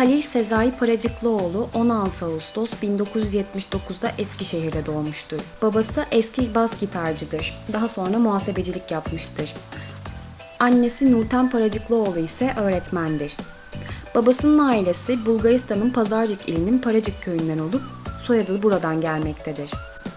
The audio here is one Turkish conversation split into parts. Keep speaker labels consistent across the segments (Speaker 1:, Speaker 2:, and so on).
Speaker 1: Halil Sezai Paracıklıoğlu 16 Ağustos 1979'da Eskişehir'de doğmuştur. Babası eski bas gitarcıdır. Daha sonra muhasebecilik yapmıştır. Annesi Nurten Paracıklıoğlu ise öğretmendir. Babasının ailesi Bulgaristan'ın Pazarcık ilinin Paracık köyünden olup soyadı buradan gelmektedir.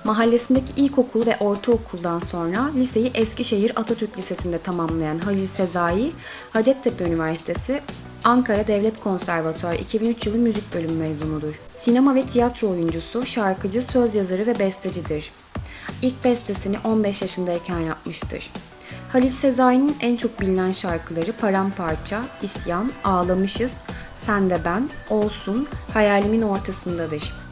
Speaker 1: Mahallesindeki ilkokul ve ortaokuldan sonra liseyi Eskişehir Atatürk Lisesi'nde tamamlayan Halil Sezai, Hacettepe Üniversitesi Ankara Devlet Konservatuarı 2003 yılı müzik bölümü mezunudur. Sinema ve tiyatro oyuncusu, şarkıcı, söz yazarı ve bestecidir. İlk bestesini 15 yaşındayken yapmıştır. Halil Sezai'nin en çok bilinen şarkıları Paramparça, İsyan, Ağlamışız, Sen de Ben, Olsun, Hayalimin Ortasındadır.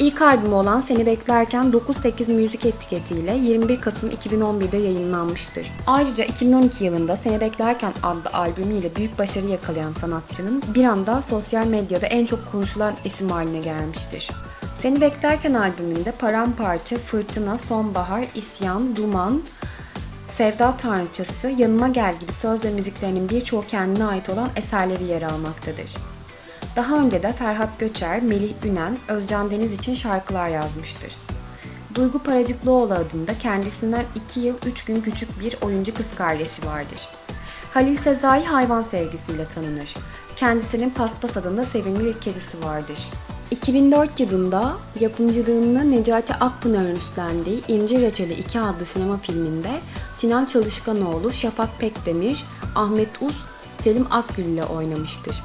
Speaker 1: İlk albümü olan Seni Beklerken 9-8 müzik etiketiyle 21 Kasım 2011'de yayınlanmıştır. Ayrıca 2012 yılında Seni Beklerken adlı albümüyle büyük başarı yakalayan sanatçının bir anda sosyal medyada en çok konuşulan isim haline gelmiştir. Seni Beklerken albümünde Paramparça, Fırtına, Sonbahar, İsyan, Duman, Sevda Tanrıçası, Yanıma Gel gibi söz ve müziklerinin birçoğu kendine ait olan eserleri yer almaktadır. Daha önce de Ferhat Göçer, Melih Ünen, Özcan Deniz için şarkılar yazmıştır. Duygu Paracıklıoğlu adında kendisinden 2 yıl 3 gün küçük bir oyuncu kız kardeşi vardır. Halil Sezai hayvan sevgisiyle tanınır. Kendisinin Paspas adında sevimli bir kedisi vardır. 2004 yılında yapımcılığını Necati Akpınar'ın üstlendiği İnci Reçeli 2 adlı sinema filminde Sinan Çalışkanoğlu, Şafak Pekdemir, Ahmet Uz, Selim Akgül ile oynamıştır.